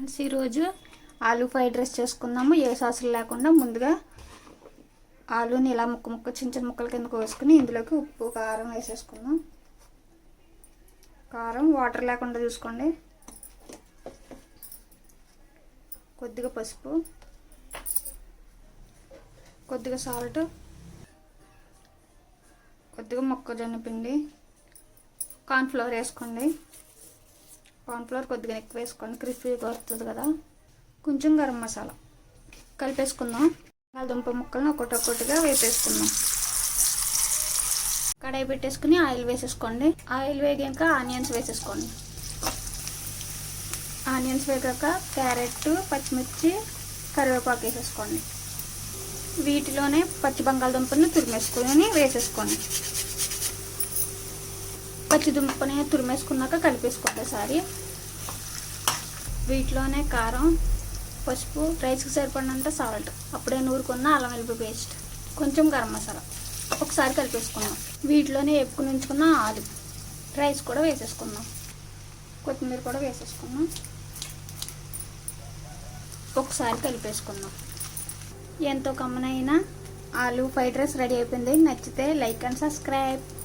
Friends ఈరోజు aloo fried rice చేసుకుందాము. ఏ సాసులు లేకుండా ముందుగా ఆలూని ఇలా ముక్క ముక్క చిన్న చిన్న ముక్కల కింద కోసుకుని ఇందులోకి ఉప్పు కారం వేసేసుకుందాం. కారం వాటర్ లేకుండా చూసుకోండి. కొద్దిగా పసుపు కొద్దిగా సాల్ట్ కొద్దిగా మొక్కజొన్న పిండి కార్న్ఫ్లవర్ వేసుకోండి. కార్న్ఫ్లవర్ కొద్దిగా ఎక్కువ వేసుకోండి క్రిస్పీగా వస్తుంది కదా. కొంచెం గరం మసాలా కలిపేసుకుందాం. దుంప ముక్కలను ఒక్కొక్కటిగా వేపేసుకుందాం. కడాయి పెట్టేసుకుని ఆయిల్ వేసేసుకోండి. ఆయిల్ వేగాక ఆనియన్స్ వేసేసుకోండి. ఆనియన్స్ వేగాక క్యారెట్ పచ్చిమిర్చి కరివేపాకు వేసేసుకోండి. వీటిలోనే పచ్చి బంగాళదుంపని తురిమేసుకొని వేసేసుకోండి. పచ్చి దుంపని తురిమేసుకున్నాక కలిపేసుకోండి ఒకసారి. వీటిలోనే కారం పసుపు రైస్కి సరిపడినంత సాల్ట్ అప్పుడే నూరుకున్న అల్లం వెల్లుల్లి పేస్ట్. కొంచెం గరం మసాలా. ఒకసారి కలిపేసుకుందాం. వీటిలోనే వేపుకుని ఉంచుకున్న ఆలు. రైస్ కూడా వేసేసుకుందాం. కొత్తిమీర కూడా వేసేసుకుందాం. ఒకసారి కలిపేసుకుందాం. ఎంతో కమ్మనైన ఆలు ఫ్రైడ్ రైస్ రెడీ అయిపోయింది. నచ్చితే లైక్ అండ్ సబ్స్క్రైబ్.